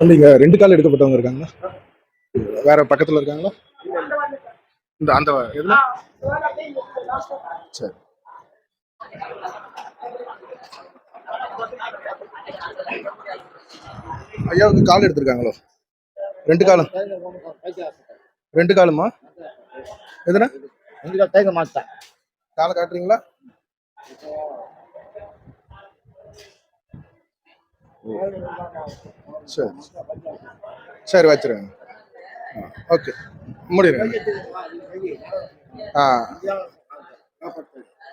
நீங்க ரெண்டு கால் எடுக்கப்பட்டவங்க இருக்காங்களா? வேற பக்கத்துல இருக்காங்களா? இந்த அந்த எதுல சரி. ஐயாவுக்கு கால் எடுத்திருக்காங்களோ? ரெண்டு காலும் ரெண்டு காலுமா? எதுனா? இங்க தேங்க மாட்டேன் காலை காட்டுறீங்களா? சரி. சரி வச்சிருங்க. ஓகே. முடியுங்க. ஆ.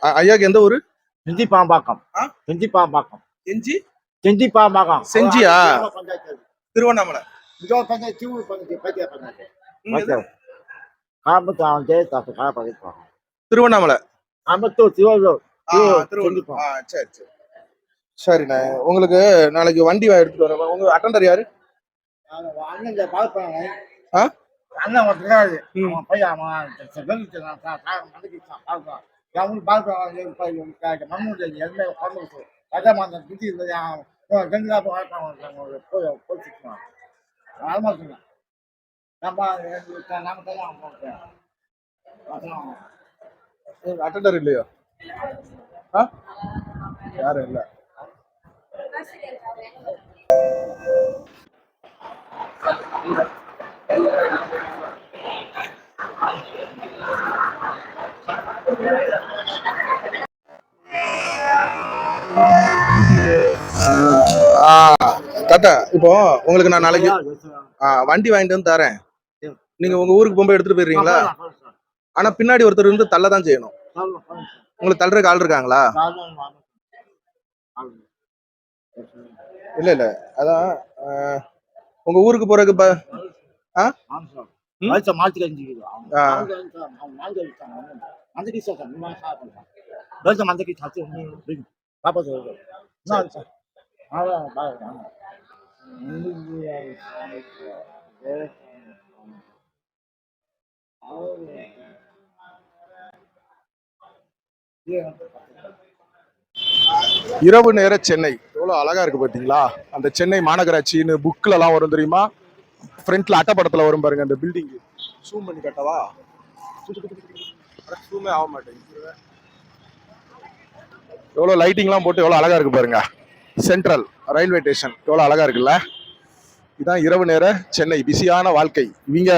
ஐயாக்கு எந்த ஊரு? செஞ்சி பாம்பாக்கம்? செஞ்சி பாம்பாக்கம். செஞ்சி? செஞ்சி பாம்பாக்கம். செஞ்சியா? பஞ்சாயத்து. திருவண்ணாமலை. திருவண்ணாமலை. திருவண்ணா- ஆ, சரி சரி. சரிண்ணே உங்களுக்கு நாளைக்கு வண்டி எடுத்துட்டு வரேன். உங்க அட்டண்டர் யாரு? அண்ணன் பார்ப்பாங்க ஆ? அண்ணன் ஒருத்தர் ம். அவன் பையன் அவன் அவனுக்கு பார்ப்பான் மண்ணு எல்லாமே குழம்பு கஜாமாந்த புத்தி கங்கா பார்ப்பான் போய் போச்சுக்குவான் ஆமாம் நம்ம நம்ம தான் அட்டண்டர் இல்லையா? ஆ? யாரும் இல்ல. தாத்தா இப்போ உங்களுக்கு நான் நாளைக்கு வண்டி வாங்கிட்டு வந்து தரேன். நீங்க உங்க ஊருக்கு போகும்போது எடுத்துட்டு போயிடுறீங்களா? ஆனா பின்னாடி ஒருத்தர் இருந்து தள்ள தான் செய்யணும் உங்களுக்கு தள்ளுறதுக்கு ஆள் இருக்காங்களா? இல்ல இல்ல. அதான் உங்க ஊருக்கு போறதுக்கு ப- ஆ? இரவு நேர சென்னை. எவ்வளோ அழகாக இருக்குது பார்த்தீங்களா அந்த சென்னை மாநகராட்சின்னு புக்கிலலாம் வரும் தெரியுமா? ஃப்ரண்ட்டில் அட்டப்படத்தில் வரும் பாருங்கள் அந்த பில்டிங்கு ஜூம் பண்ணி கட்டவா? ஜூமே ஆக மாட்டேங்குது. எவ்வளோ லைட்டிங்லாம் போட்டு எவ்வளோ அழகாக இருக்குது பாருங்க. சென்ட்ரல் ரயில்வே ஸ்டேஷன் எவ்வளோ அழகா இருக்குல்ல? இதுதான் இரவு நேர சென்னை. பிஸியான வாழ்க்கை. இவங்க